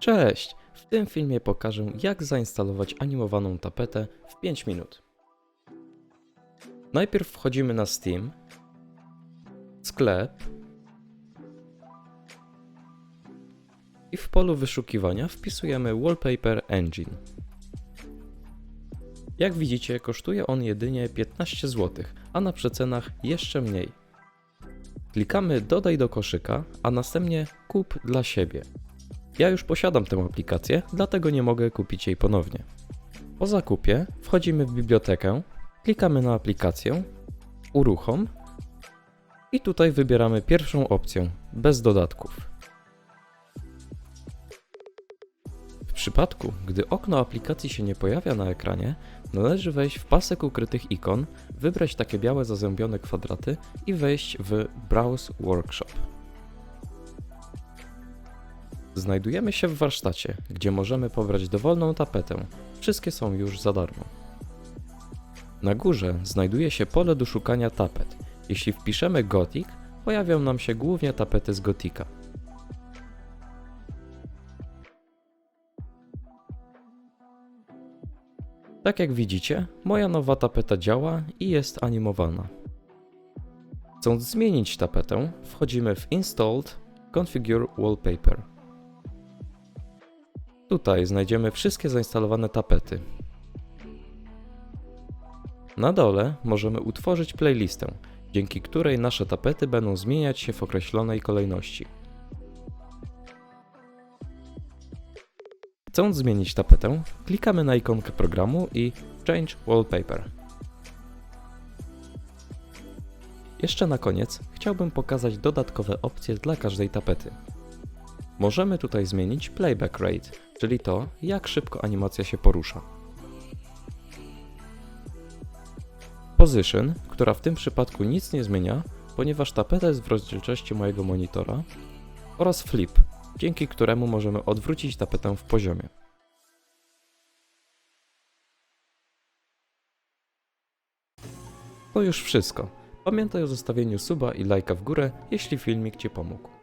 Cześć! W tym filmie pokażę jak zainstalować animowaną tapetę w 5 minut. Najpierw wchodzimy na Steam, sklep i w polu wyszukiwania wpisujemy Wallpaper Engine. Jak widzicie kosztuje on jedynie 15 zł, a na przecenach jeszcze mniej. Klikamy dodaj do koszyka, a następnie kup dla siebie. Ja już posiadam tę aplikację, dlatego nie mogę kupić jej ponownie. Po zakupie wchodzimy w bibliotekę, klikamy na aplikację, uruchom i tutaj wybieramy pierwszą opcję, bez dodatków. W przypadku, gdy okno aplikacji się nie pojawia na ekranie, należy wejść w pasek ukrytych ikon, wybrać takie białe zazębione kwadraty i wejść w Browse Workshop. Znajdujemy się w warsztacie, gdzie możemy pobrać dowolną tapetę. Wszystkie są już za darmo. Na górze znajduje się pole do szukania tapet. Jeśli wpiszemy Gothic, pojawią nam się głównie tapety z Gotika. Tak jak widzicie, moja nowa tapeta działa i jest animowana. Chcąc zmienić tapetę, wchodzimy w Installed Configure Wallpaper. Tutaj znajdziemy wszystkie zainstalowane tapety. Na dole możemy utworzyć playlistę, dzięki której nasze tapety będą zmieniać się w określonej kolejności. Chcąc zmienić tapetę, klikamy na ikonkę programu i Change Wallpaper. Jeszcze na koniec chciałbym pokazać dodatkowe opcje dla każdej tapety. Możemy tutaj zmienić playback rate, czyli to, jak szybko animacja się porusza. Position, która w tym przypadku nic nie zmienia, ponieważ tapeta jest w rozdzielczości mojego monitora, oraz flip, dzięki któremu możemy odwrócić tapetę w poziomie. To już wszystko. Pamiętaj o zostawieniu suba i lajka w górę, jeśli filmik Ci pomógł.